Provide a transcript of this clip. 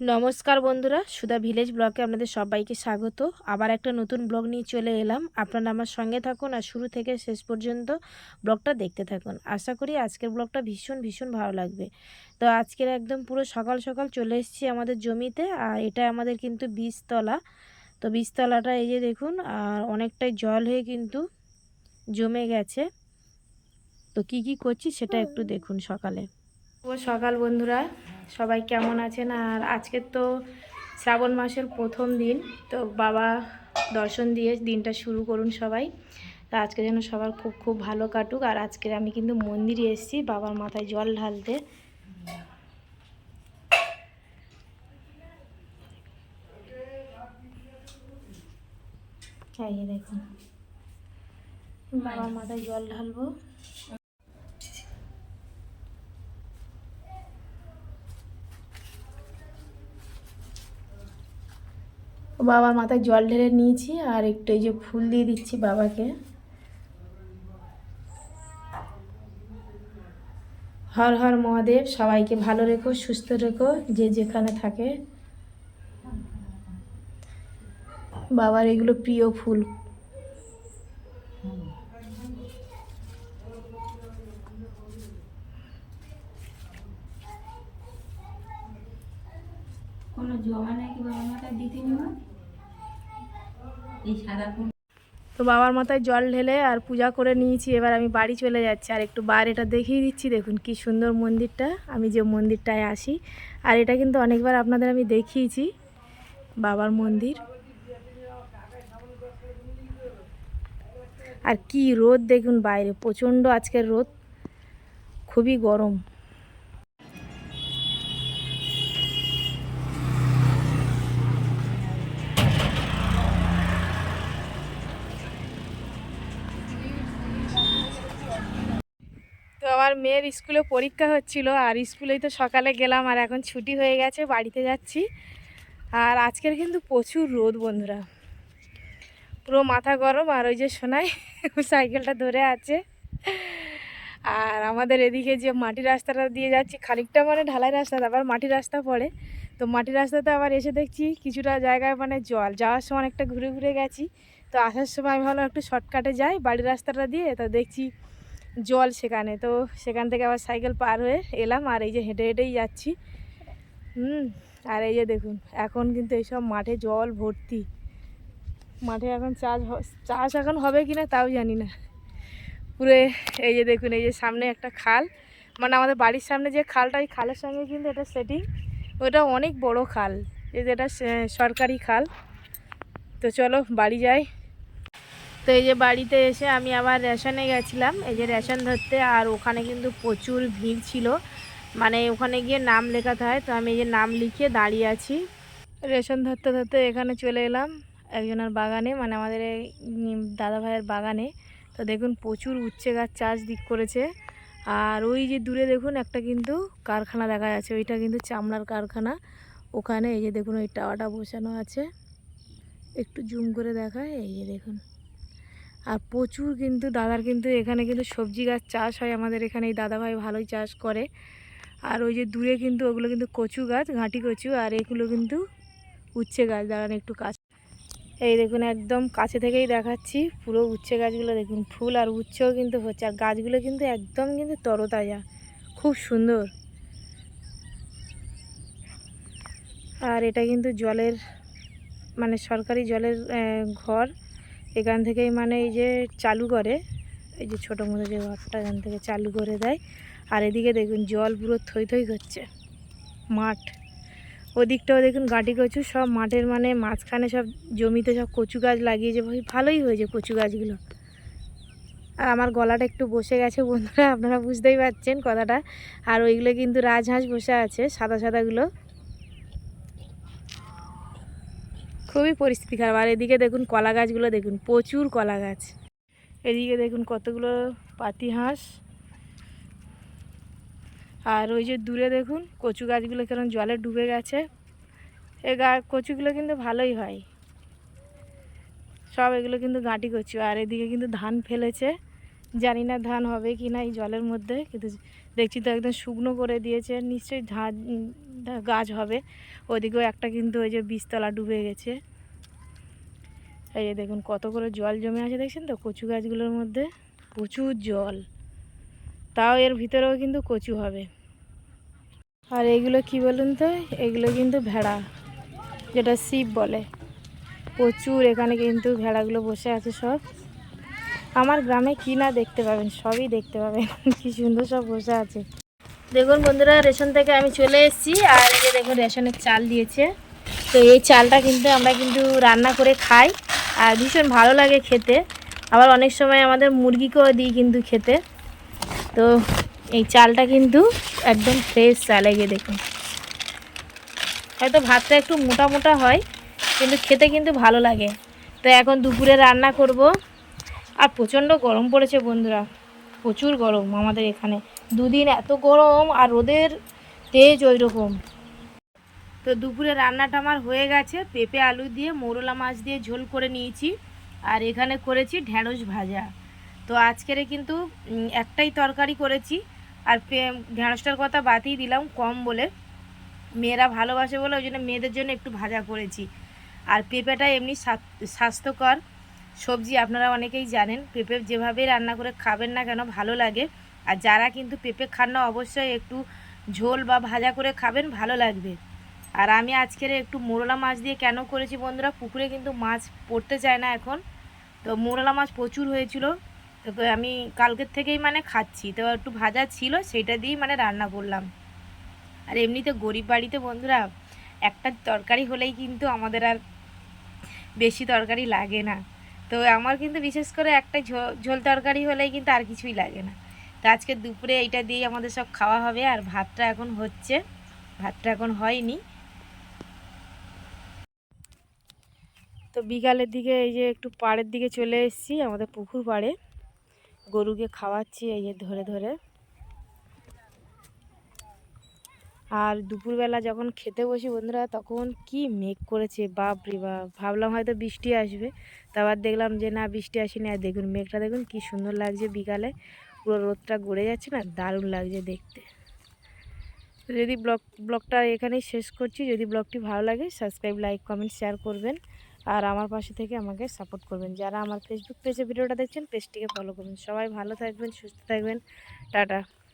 নমস্কার বন্ধুরা, সুধা ভিলেজ ব্লগে আপনাদের সবাইকে স্বাগত। আবার একটা নতুন ব্লগ নিয়ে চলে এলাম। আপনারা আমার সঙ্গে থাকুন আর শুরু থেকে শেষ পর্যন্ত ব্লগটা দেখতে থাকুন। আশা করি আজকের ব্লগটা ভীষণ ভীষণ ভালো লাগবে। তো আজকের একদম পুরো সকাল সকাল চলে এসেছি আমাদের জমিতে। আর এটা আমাদের কিন্তু বীজতলা। তো বীজতলাটা এই যে দেখুন, আর অনেকটাই জল হয়ে কিন্তু জমে গেছে। তো কি কি করছি সেটা একটু দেখুন সকালে। ও সকাল বন্ধুরা। সবাই কেমন আছেন? আর আজকে তো শ্রাবণ মাসের প্রথম দিন, তো বাবা দর্শন দিয়ে দিনটা শুরু করুন সবাই। তো আজকে যেন সবার খুব খুব ভালো কাটুক। আর আজকে আমি কিন্তু মন্দিরে এসেছি, বাবার মাথায় জল ঢালতে। দেখুন, বাবার মাথায় জল ঢালবো। বাবার মাথায় জল ঢেলে নিয়েছি আর একটু এই যে ফুল দিয়ে দিচ্ছি বাবাকে। হর হর মহাদেব, সবাইকে ভালো রেখো, সুস্থ রেখো, যে যেখানে থাকে। বাবার এগুলো প্রিয় ফুল। কোনো জমা নাকি বাবা মাথায় দিতে নিব তো বাবার মাথায় জল ঢেলে আর পূজা করে নিয়েছি, এবার আমি বাড়ি চলে যাচ্ছি। আর একটু বাইরেটা দেখিয়ে দিচ্ছি, দেখুন কি সুন্দর মন্দিরটা। আমি যে মন্দিরটায় আসি, আর এটা কিন্তু অনেকবার আপনাদের আমি দেখিয়েছি, বাবার মন্দির। আর কি রোদ দেখুন বাইরে, প্রচণ্ড আজকের রোদ, খুবই গরম। আমার মেয়ের স্কুলে পরীক্ষা হচ্ছিল আর স্কুলেই তো সকালে গেলাম আর এখন ছুটি হয়ে গেছে, বাড়িতে যাচ্ছি। আর আজকের কিন্তু প্রচুর রোদ বন্ধুরা। পুরো মাথা গরম আর ওই যে শোনাই সাইকেলটা ধরে আছে। আর আমাদের এদিকে যে মাটির রাস্তাটা দিয়ে যাচ্ছি, খানিকটা মানে ঢালাই রাস্তা আবার মাটির রাস্তা পড়ে। তো মাটির রাস্তাতে আবার এসে দেখছি কিছুটা জায়গায় মানে জল, যাওয়ার সময় অনেকটা ঘুরে ঘুরে গেছি। তো আসার সময় আমি ভালো একটু শর্টকাটে যাই বাড়ির রাস্তাটা দিয়ে, তো দেখছি জল সেখানে। তো সেখান থেকে আবার সাইকেল পার হয়ে এলাম আর এই যে হেঁটে হেঁটেই যাচ্ছি। হুম, আর এই যে দেখুন, এখন কিন্তু এইসব মাঠে জল ভর্তি। মাঠে এখন চাষ চাষ এখন হবে কি না তাও জানি না। পুরো এই যে দেখুন, এই যে সামনে একটা খাল। মানে আমাদের বাড়ির সামনে যে খালটা ওই খালের সঙ্গে কিন্তু এটা সেটিং ওটা অনেক বড় খাল। এই যে এটা সরকারি খাল। তো চলো বাড়ি যাই। তো এই যে বাড়িতে এসে আমি আবার রেশনে গেছিলাম। এই যে রেশন ধরতে আর ওখানে কিন্তু প্রচুর ভিড় ছিল। মানে ওখানে গিয়ে নাম লেখাতে হয়। তো আমি এই যে নাম লিখিয়ে দাঁড়িয়ে আছি। রেশন ধরতে ধরতে এখানে চলে এলাম একজনের বাগানে মানে আমাদের এই দাদা ভাইয়ের বাগানে। তো দেখুন প্রচুর উচ্ছে গাছ চাষ দিক করেছে। আর ওই যে দূরে দেখুন একটা কিন্তু কারখানা দেখা যাচ্ছে। ওইটা কিন্তু চামড়ার কারখানা। ওখানে এই যে দেখুন ওই টাওয়াটা বসানো আছে। একটু জুম করে দেখায়। এই যে দেখুন। আর প্রচুর কিন্তু দাদার কিন্তু এখানে কিন্তু সবজি গাছ চাষ হয় আমাদের এখানে, এই দাদাভাই ভালোই চাষ করে। আর ওই যে দূরে কিন্তু ওগুলো কিন্তু কচু গাছ, ঘাঁটি কচু, আর এগুলো কিন্তু উচ্ছে গাছ। দাঁড়ান একটু কাছ, এই দেখুন একদম কাছে থেকেই দেখাচ্ছি পুরো উচ্ছে গাছগুলো, দেখুন ফুল আর উচ্ছেও কিন্তু হচ্ছে। আর গাছগুলো কিন্তু একদম কিন্তু তরতাজা, খুব সুন্দর। আর এটা কিন্তু জলের মানে সরকারি জলের ঘর। এখান থেকেই মানে এই যে চালু করে, এই যে ছোটো মতো যে ঘরটা এখান থেকে চালু করে দেয়। আর এদিকে দেখুন জল পুরো থই থই করছে, মাঠ। ওদিকটাও দেখুন গাঁটি কচু, সব মাঠের মানে মাঝখানে সব জমিতে সব কচু গাছ লাগিয়েছে, ভাই ভালোই হয়েছে কচু গাছগুলো। আর আমার গলাটা একটু বসে গেছে বন্ধুরা, আপনারা বুঝতেই পারছেন কথাটা। আর ওইগুলো কিন্তু রাজহাঁস বসে আছে, সাদা সাদাগুলো। খুবই পরিস্থিতি খারাপ। আর এদিকে দেখুন কলা গাছগুলো, দেখুন প্রচুর কলা গাছ। এদিকে দেখুন কতগুলো পাতি হাঁস। আর ওই যে দূরে দেখুন কচু গাছগুলো কেমন জলে ডুবে গেছে। এ গা, কচুগুলো কিন্তু ভালোই হয়। সব এগুলো কিন্তু গাঁটি কচু। আর এদিকে কিন্তু ধান ফেলেছে। জানি না ধান হবে কি না এই জলের মধ্যে, কিন্তু দেখছি তো একদম শুকনো করে দিয়েছে, নিশ্চয়ই ধান গাছ হবে। ওদিকেও একটা কিন্তু ওই যে বীজতলা ডুবে গেছে। এই যে দেখুন কত করে জল জমে আছে, দেখছেন তো? কচু গাছগুলোর মধ্যে প্রচুর জল। তাও এর ভিতরেও কিন্তু কচু হবে। আর এগুলো কি বলুন তো? এগুলো কিন্তু ভেড়া, যেটা শিব বলে। প্রচুর এখানে কিন্তু ভেড়াগুলো বসে আছে সব। আমার গ্রামে কি না দেখতে পাবেন, সবই দেখতে পাবেন। কি সুন্দর সব বসে আছে। দেখুন বন্ধুরা, রেশন থেকে আমি চলে এসেছি, আর এই যে দেখুন, রেশনের চাল দিয়েছে। তো এই চালটা কিন্তু আমরা কিন্তু রান্না করে খাই, আর ভীষণ ভালো লাগে খেতে। আবার অনেক সময় আমাদের মুরগিকেও দিই কিন্তু খেতে। তো এই চালটা কিন্তু একদম ফ্রেশ চাল, এই যে দেখুন। হয়তো ভাতটা একটু মোটা মোটা হয়, কিন্তু খেতে কিন্তু ভালো লাগে। তো এখন দুপুরে রান্না করব। আর প্রচণ্ড গরম পড়েছে বন্ধুরা। প্রচুর গরম আমাদের এখানে। দুদিন এত গরম আর রোদের তেজ ওই রকম তো দুপুরে রান্নাটা আমার হয়ে গেছে। পেঁপে, আলু দিয়ে, মোরলা মাছ দিয়ে ঝোল করে নিয়েছি। আর এখানে করেছি ঢ্যাঁড়স ভাজা। তো আজকের কিন্তু একটাই তরকারি করেছি। আর ঢ্যাঁড়সটার কথা বাতিই দিলাম কম বলে। মেয়েরা ভালোবাসে বলে, ওই জন্য মেয়েদের জন্য একটু ভাজা করেছি। আর পেঁপেটা এমনি স্বাস্থ্যকর। সবজি আপনারা অনেকেই জানেন, পেঁপে যেভাবে রান্না করে খাবেন না কেন ভালো লাগে। আর যারা কিন্তু পেঁপে খান না, অবশ্যই একটু ঝোল বা ভাজা করে খাবেন, ভালো লাগবে। আর আমি আজকের একটু মোরলা মাছ দিয়ে কেন করেছি বন্ধুরা, পুকুরে কিন্তু মাছ পড়তে চায় না এখন। তো মোরলা মাছ প্রচুর হয়েছিল, তো আমি কালকের থেকেই মানে খাচ্ছি। তো একটু ভাজা ছিল, সেটা দিয়েই মানে রান্না করলাম। আর এমনিতে গরিব বাড়িতে বন্ধুরা, একটা তরকারি হলেই কিন্তু আমাদের আর বেশি তরকারি লাগে না। তো আমার কিন্তু বিশেষ করে একটা ঝোল তরকারি হলেই কিন্তু আর কিছুই লাগে না। তো আজকে দুপুরে এইটা দিয়েই আমাদের সব খাওয়া হবে, আর ভাতটা এখন হচ্ছে, ভাতটা এখন হয়নি। তো বিকালের দিকে এই যে একটু পাড়ের দিকে চলে এসেছি, আমাদের পুকুর পাড়ে। গরুকে খাওয়াচ্ছি এই যে ধরে ধরে। আর দুপুরবেলা যখন খেতে বসি বন্ধুরা, তখন কি মেঘ করেছে, বাপ রে বাপ। ভাবলাম হয়তো বৃষ্টি আসবে। তারপর দেখলাম যে না, বৃষ্টি আসেনি। আর দেখুন, মেঘটা দেখুন, কি সুন্দর লাগছে বিকালে। পুরো রোদটা গড়ে যাচ্ছে না, দারুণ লাগছে দেখতে। যদি ব্লগ, ব্লগটা এখানেই শেষ করছি। যদি ব্লগটি ভালো লাগে, সাবস্ক্রাইব, লাইক, কমেন্ট, শেয়ার করবেন। আর আমার পাশে থেকে আমাকে সাপোর্ট করবেন। যারা আমার ফেসবুক পেজে ভিডিওটা দেখছেন পেজটিকে ফলো করবেন। সবাই ভালো থাকবেন, সুস্থ থাকবেন। টাটা।